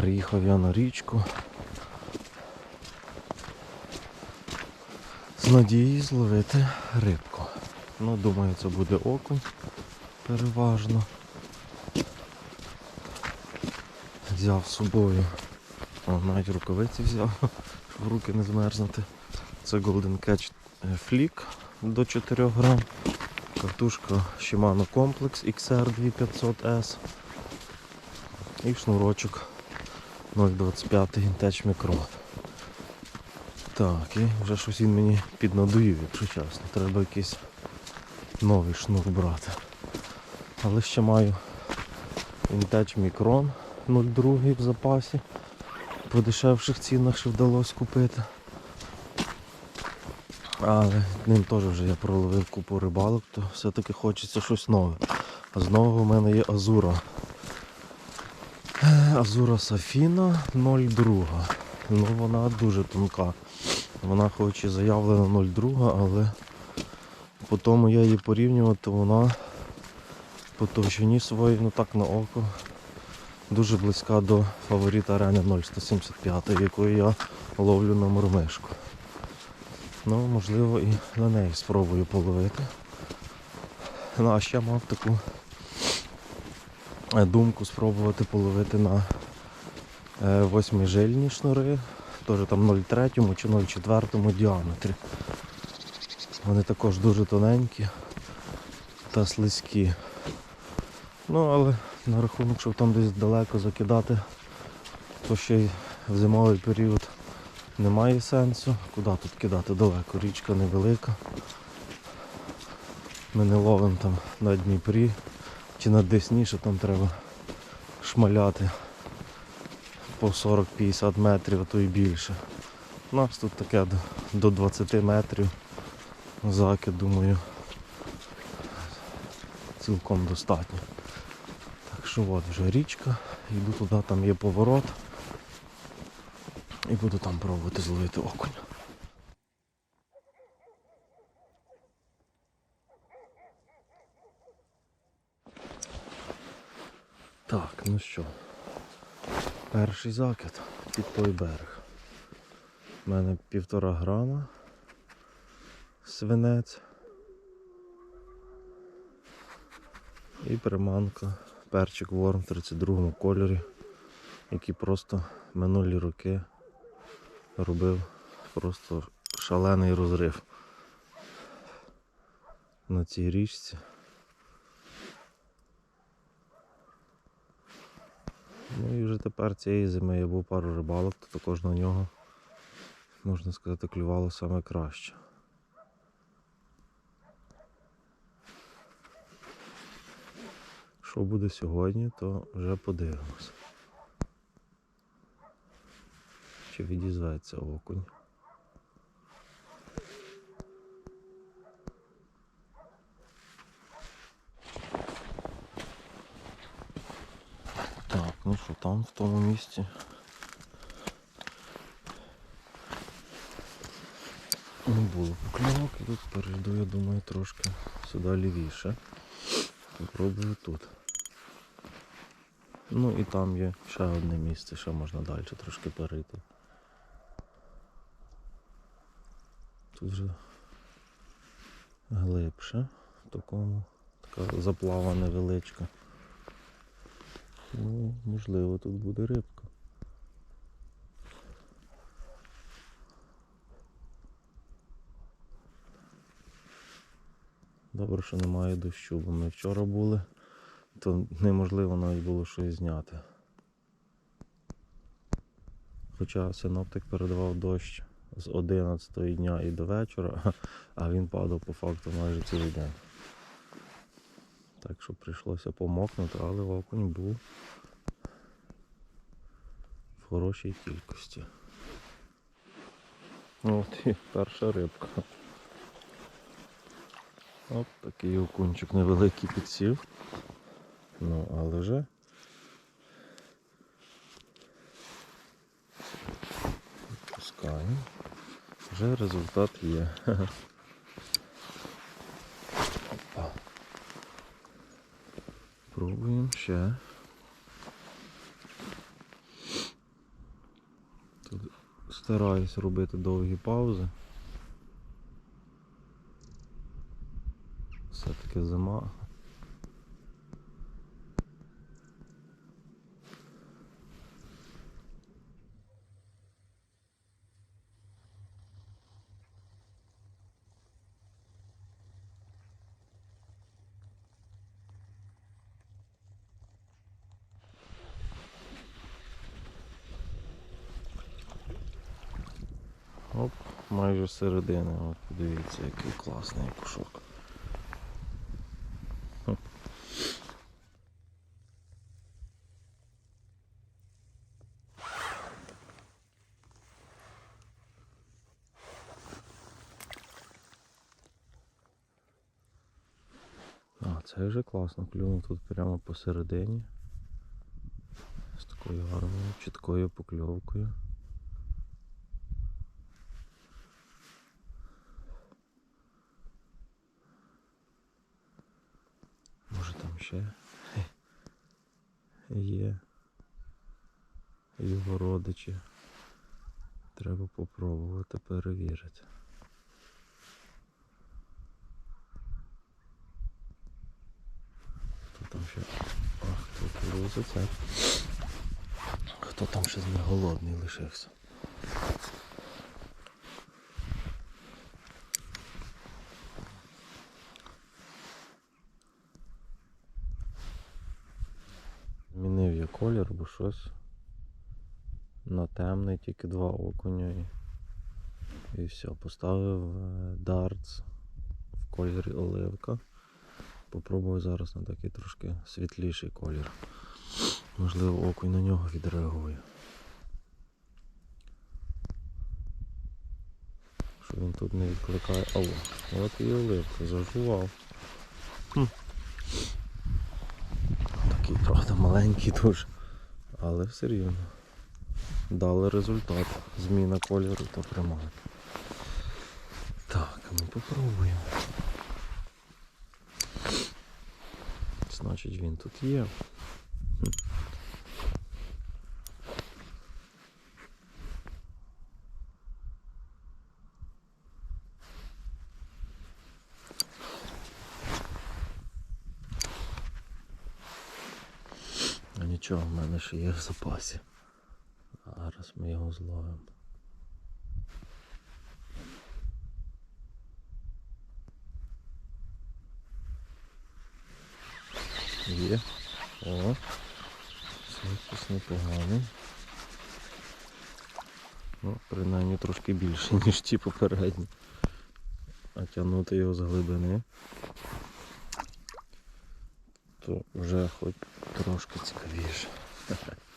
Приїхав я на річку. З надією зловити рибку. Ну, думаю, це буде окунь переважно. Взяв з собою. О, навіть рукавиці взяв, щоб руки не змерзнути. Це Golden Catch е, Flick до 4 грам. Картушка Shimano Complex XR 2500S. І шнурочок 0,25 Intech Micro. Так, і вже щось він мені піднадоїв, якщо чесно. Треба якийсь новий шнур брати. Але ще маю Intech Micron 0,2 в запасі. По дешевших цінах ще вдалося купити. Але ним теж вже я проловив купу рибалок, то все-таки хочеться щось нове. А знову в мене є Азура. Азура Сафіна 0,2. Ну вона дуже тонка. Вона хоч і заявлена 0,2, але по тому я її порівнював, то вона по товщині своїй, ну так на око, дуже близька до фаворита арени 0175, якою я ловлю на мурмишку. Ну, можливо, і на неї спробую половити. Ну, а ще мав таку думку спробувати половити на е, восьмижильні шнури, теж там 0,3 чи 0,4 діаметрі. Вони також дуже тоненькі та слизькі. Ну, але на рахунок, щоб там десь далеко закидати, то ще й в зимовий період немає сенсу. Куди тут кидати далеко? Річка невелика. Ми не ловимо там на Дніпрі чи на Десні, що там треба шмаляти по 40-50 метрів, а то і більше. У нас тут таке до, до 20 метрів закид, думаю, цілком достатньо. Так що от вже річка, йду туди, там є поворот. І буду там пробувати зловити окунь. Так, ну що, перший закид під той берег. У мене півтора грама свинець. І приманка перчик ворм в 32 кольорі, який просто минулі роки робив просто шалений розрив на цій річці. Ну і вже тепер цієї зими я був пару рибалок, то також на нього, можна сказати, клювало саме краще. Що буде сьогодні, то вже подивимось. Чи відізветься окунь. Так, ну що там в тому місці? Не було покльовок і тут перейду, я думаю, трошки сюди лівіше. Попробую тут. Ну і там є ще одне місце, ще можна далі трошки перейти. Тут вже глибше, в такому, така заплава невеличка. Ну, можливо, тут буде рибка. Добре, що немає дощу, бо ми вчора були, то неможливо навіть було щось зняти. Хоча синоптик передавав дощ з 11 дня і до вечора, а він падав по факту майже цілий день. Так що прийшлося помокнути, але окунь був в хорошій кількості. От і перша рибка. От такий окунчик невеликий підсів. Ну, але вже відпускаємо. Вже результат є. Пробуємо ще. Тут стараюсь робити довгі паузи. Все-таки зима. Майже середина. От подивіться, який класний кушок. А, це вже класно. Клюнув тут прямо посередині. З такою гарною, чіткою покльовкою. Може там ще є його родичі. Треба попробувати перевірити. Хто там ще? Ах, тут грузиться. Хто там ще не голодний лишився? Змінив я колір, бо щось на темний, тільки два окуня і, і все. Поставив е, дартс в кольорі оливка. Попробую зараз на такий трошки світліший колір. Можливо, окунь на нього відреагує. Що він тут не відкликає. Алло, от і оливка, зажував. Хм. Такий, правда, маленький дуже. Але все рівно. Дали результат. Зміна кольору та приманки. Так, а ми попробуємо. Значить він тут є. Хм. А нічого, в мене ще є в запасі. Зараз ми його зловимо. Є. О. Якийсь непоганий. Ну, принаймні трошки більше, ніж ті попередні. А тягнути його з глибини. То вже хоч трошки цікавіше.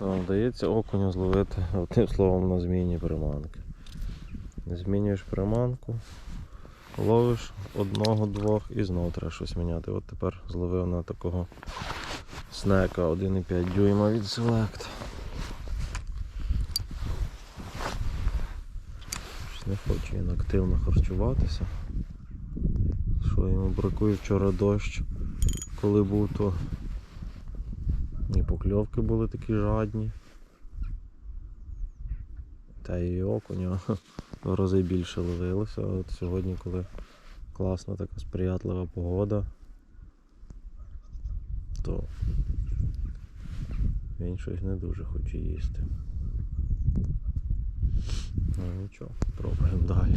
Нам окуня зловити одним словом на зміні приманки. Змінюєш приманку, ловиш одного-двох і знову треба щось міняти. От тепер зловив на такого снека 1,5 дюйма від Select. Не хоче він активно харчуватися. Що йому бракує вчора дощ, коли був, то і покльовки були такі жадні. Та і окуня в рази більше ловилося. От сьогодні, коли класна така сприятлива погода, то він щось не дуже хоче їсти. Ну нічого, пробуємо далі.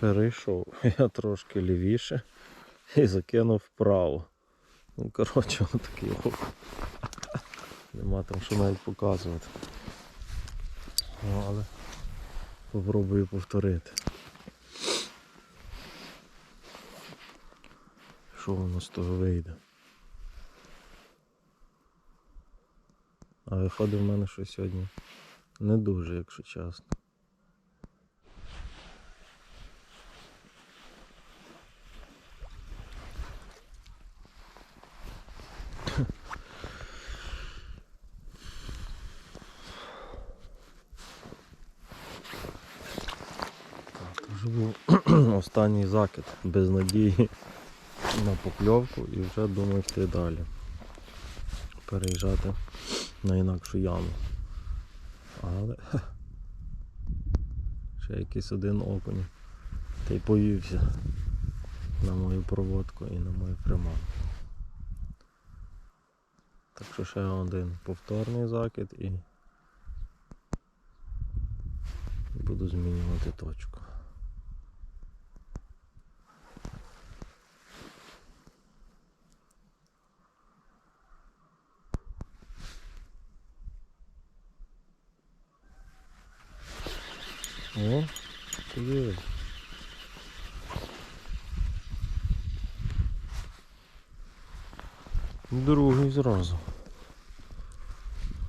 Перейшов я трошки лівіше і закинув вправо. Ну, коротше, отакий окунь. Нема там що навіть показувати. Ну, але попробую повторити. Що воно з того вийде? А виходить в мене що сьогодні не дуже, якщо чесно. Вже був останній закид без надії на покльовку і вже думаю йти далі. Переїжджати на інакшу яму. Але ще якийсь один окунь. Та й повівся на мою проводку і на мою приманку. Так що ще один повторний закид і буду змінювати точку. О, є. Другий зразу.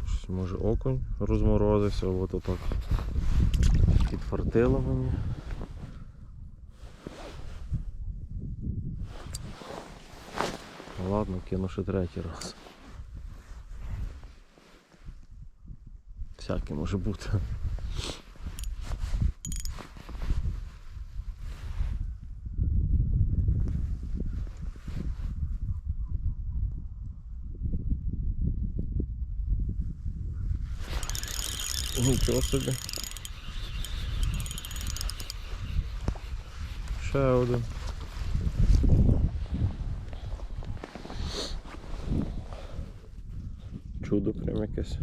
Щось, може окунь розморозився, от отак підфартило мені. Ладно, кину ще третій раз. Всяке може бути. Нічого собі. Ще один. Чудо прям якесь.